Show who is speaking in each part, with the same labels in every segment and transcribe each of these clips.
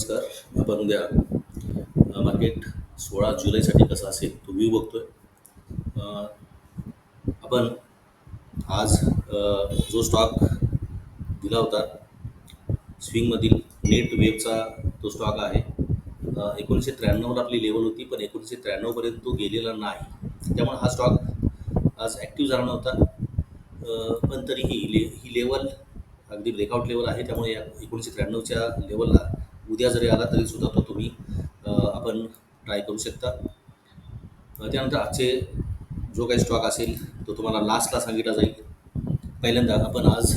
Speaker 1: नमस्कार. आपण उद्या मार्केट सोळा जुलैसाठी कसा असेल तो व्ह्यू बघतोय. आपण आज जो स्टॉक दिला होता स्विंगमधील नेट वेबचा तो स्टॉक आहे. एकोणीसशे त्र्याण्णवला आपली लेवल होती पण एकोणीसशे त्र्याण्णवपर्यंत तो गेलेला नाही. त्यामुळे हा स्टॉक आज ॲक्टिव्ह झाला नव्हता. पण तरीही ले ही लेवल अगदी ब्रेकआउट लेवल आहे. त्यामुळे या एकोणीसशे त्र्याण्णवच्या लेवलला उद्या जरी आला तरी सुद्धा तो तुम्ही आपण ट्राय करू शकता. त्यानंतर आजचे जो काही स्टॉक असेल तो तुम्हाला लास्टला सांगितला जाईल. पहिल्यांदा आपण आज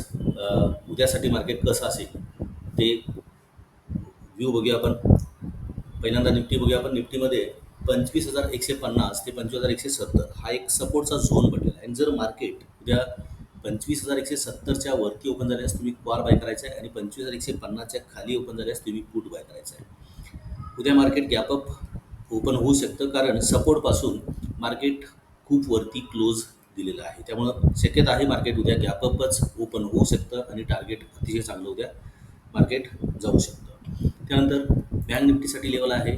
Speaker 1: उद्यासाठी मार्केट कसं असेल ते व्ह्यू बघूया आपण. पहिल्यांदा निफ्टी बघूया आपण. निफ्टीमध्ये पंचवीस हजार एकशे पन्नास ते पंचवीस हजार एकशे सत्तर हा एक सपोर्टचा झोन बनलेला आहे. आणि जर मार्केट उद्या पंचवीस हजार एकशे सत्तरच्या वरती ओपन झाल्यास तुम्ही कॉल बाय करायचा आहे. आणि पंचवीस हजार एकशे पन्नासच्या खाली ओपन झाल्यास तुम्ही पुट बाय करायचं आहे. उद्या मार्केट गॅपअप ओपन होऊ शकतं कारण सपोर्टपासून मार्केट खूप वरती क्लोज दिलेलं आहे. त्यामुळं शक्यता आहे मार्केट उद्या गॅपअपच ओपन होऊ शकतं आणि टार्गेट अतिशय चांगलं उद्या मार्केट जाऊ शकतं. त्यानंतर बँक निफ्टीसाठी लेवल आहे.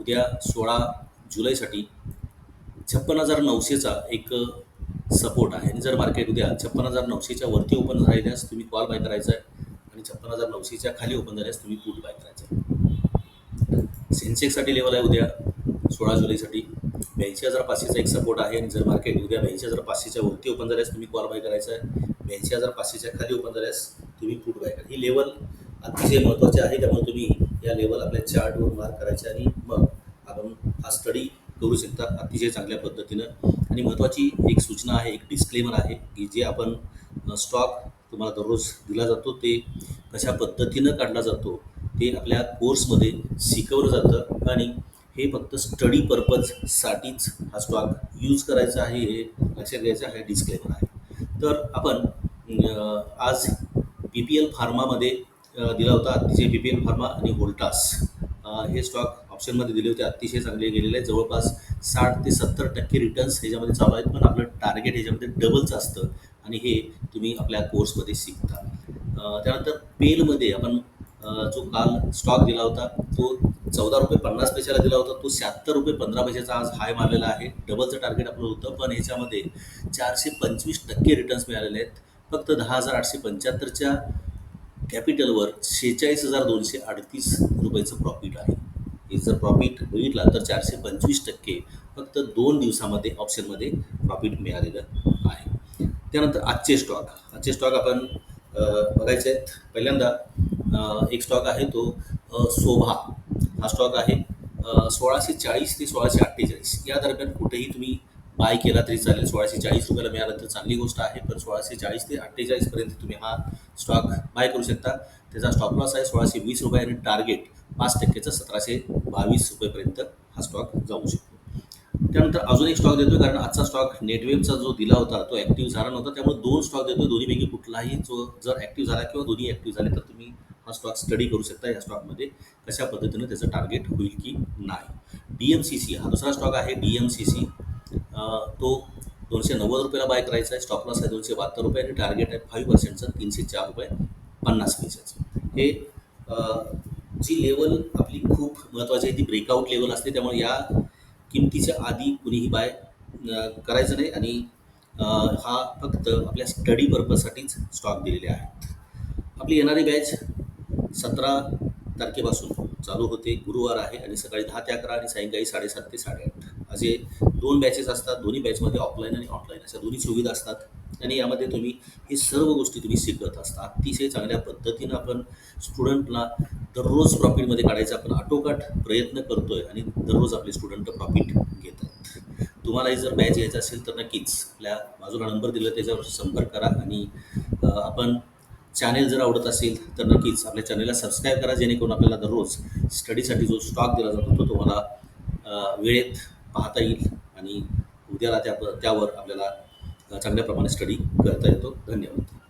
Speaker 1: उद्या सोळा जुलैसाठी छप्पन हजार नऊशेचा एक सपोर्ट आहे. आणि जर मार्केट उद्या छप्पन हजार नऊशेच्या वरती ओपन राहिल्यास तुम्ही कॉल बाय करायचा आहे आणि छप्पन हजार नऊशेच्या खाली ओपन झाल्यास तुम्ही पुट बाय करायचं आहे सेन्सेक्ससाठी लेवल आहे उद्या सोळा जुलैसाठी ब्याऐंशी हजार पाचशेचा एक सपोर्ट आहे आणि जर मार्केट उद्या ब्याऐंशी हजार पाचशेच्या वरती ओपन झाल्यास तुम्ही कॉल बाय करायचा आहे ब्याऐंशी हजार पाचशेच्या खाली ओपन झाल्यास तुम्ही पुट बाय करा. ही लेवल अतिशय महत्त्वाची आहे त्यामुळे तुम्ही या लेवल आपल्या चार्टवर मार्क करायचे आणि मग आपण हा स्टडी करू शकता. अतिशय चांगल्या पद्धतीनं. आणि महत्त्वाची एक सूचना आहे एक डिस्क्लेमर आहे की जे आपण स्टॉक तुम्हाला दररोज दिला जातो ते कशा पद्धतीनं काढला जातो ते आपल्या कोर्समध्ये शिकवलं जातं. आणि हे फक्त स्टडी पर्पजसाठीच हा स्टॉक यूज करायचा आहे हे लक्षात घ्यायचं आहे डिस्क्लेमर आहे. तर आपण आज पी पी एल फार्मामध्ये दिला होता अतिशय पी पी एल फार्मा आणि व्होल्टास हे स्टॉक ऑप्शनमध्ये दिले होते अतिशय चांगले गेलेले आहेत. जवळपास साठ ते सत्तर टक्के रिटर्न्स ह्याच्यामध्ये चालू आहेत पण आपलं टार्गेट ह्याच्यामध्ये डबलचं असतं. आणि हे तुम्ही आपल्या कोर्समध्ये शिकता. त्यानंतर पेलमध्ये आपण जो काल स्टॉक दिला होता तो चौदा रुपये पन्नास पैशाला दिला होता. तो शहात्तर रुपये पंधरा पैशाचा आज हाय मारलेला आहे. डबलचं टार्गेट आपलं होतं पण ह्याच्यामध्ये चारशे पंचवीस टक्के रिटर्न्स मिळालेले आहेत. फक्त दहा हजार आठशे पंच्याहत्तरच्या कॅपिटलवर शेहेचाळीस हजार दोनशे अडतीस रुपयाचं प्रॉफिट आहे. जर प्रॉफिट बघितला तर चारशे पंचवीस टक्के फक्त दोन दिवसामध्ये ऑप्शनमध्ये प्रॉफिट मिळालेलं आहे. त्यानंतर आजचे स्टॉक आजचे स्टॉक आपण बघायचे आहेत. पहिल्यांदा एक स्टॉक आहे तो शोभा हा स्टॉक आहे सोळाशे चाळीस ते सोळाशे अठ्ठेचाळीस. या दरम्यान कुठेही तुम्ही बाय केला तरी चालेल. सोळाशे चाळीस रुपयाला मिळाला तर चांगली गोष्ट आहे पण सोळाशे चाळीस ते अठ्ठेचाळीसपर्यंत तुम्ही हा स्टॉक बाय करू शकता. त्याचा स्टॉप लॉस आहे सोळाशे वीस रुपये आणि टार्गेट पाच टक्केचं सतराशे बावीस रुपयेपर्यंत हा स्टॉक जाऊ शकतो. त्यानंतर अजून एक स्टॉक देतोय कारण आजचा स्टॉक नेटवेबचा जो दिला होता तो ॲक्टिव्ह झाला नव्हता. त्यामुळे दोन स्टॉक देतोय दोन्हीपैकी कुठलाही जो जर ॲक्टिव्ह झाला किंवा दोन्ही ॲक्टिव्ह झाले तर तुम्ही हा स्टॉक स्टडी करू शकता या स्टॉकमध्ये कशा पद्धतीनं त्याचं टार्गेट होईल की नाही. डी एम सी सी हा दुसरा स्टॉक आहे डी एम सी सी तो दोनशे नव्वद रुपयाला बाय करायचा आहे. स्टॉप लॉस आहे दोनशे बहात्तर रुपये आणि टार्गेट आहे फाईव्ह पर्सेंटचं तीनशे चार रुपये पन्नास पैशाचं. हे जी लेवल आपली खूप महत्त्वाची आहे. ती ब्रेकआउट लेवल असते. त्यामुळे या किमतीच्या आधी कुणीही बाय करायचं नाही. आणि हा फक्त आपल्या स्टडी पर्पजसाठीच स्टॉक दिलेले आहेत. आपली येणारी बॅच सतरा तारखेपासून चालू होते. गुरुवार आहे आणि सकाळी दहा ते अकरा आणि सायंकाळी साडेसात ते साडेआठ. असे दोन बॅचेस असतात. दोन्ही बॅचमध्ये ऑफलाईन आणि ऑनलाईन अशा दोन्ही सुविधा असतात. आणि यामध्ये तुम्ही हे सर्व गोष्टी तुम्ही शिकत असता. अतिशय चांगल्या पद्धतीनं आपण स्टुडंटला दररोज प्रॉफिटमध्ये काढायचा आपण आटोकाट प्रयत्न करतोय आणि दररोज आपले स्टुडंट प्रॉफिट घेत आहेत. तुम्हालाही जर बॅच घ्यायचा असेल तर नक्कीच आपल्या बाजूला नंबर दिला त्याच्यावर संपर्क करा आणि आपण चॅनेल जर आवडत असेल तर नक्कीच आपल्या चॅनेलला सबस्क्राईब करा जेणेकरून आपल्याला दररोज स्टडीसाठी जो स्टॉक दिला जातो तो तुम्हाला वेळेत पाहता येईल आणि उद्याला त्या त्यावर आपल्याला चांगल्या प्रमाणे स्टडी करता येतो. धन्यवाद.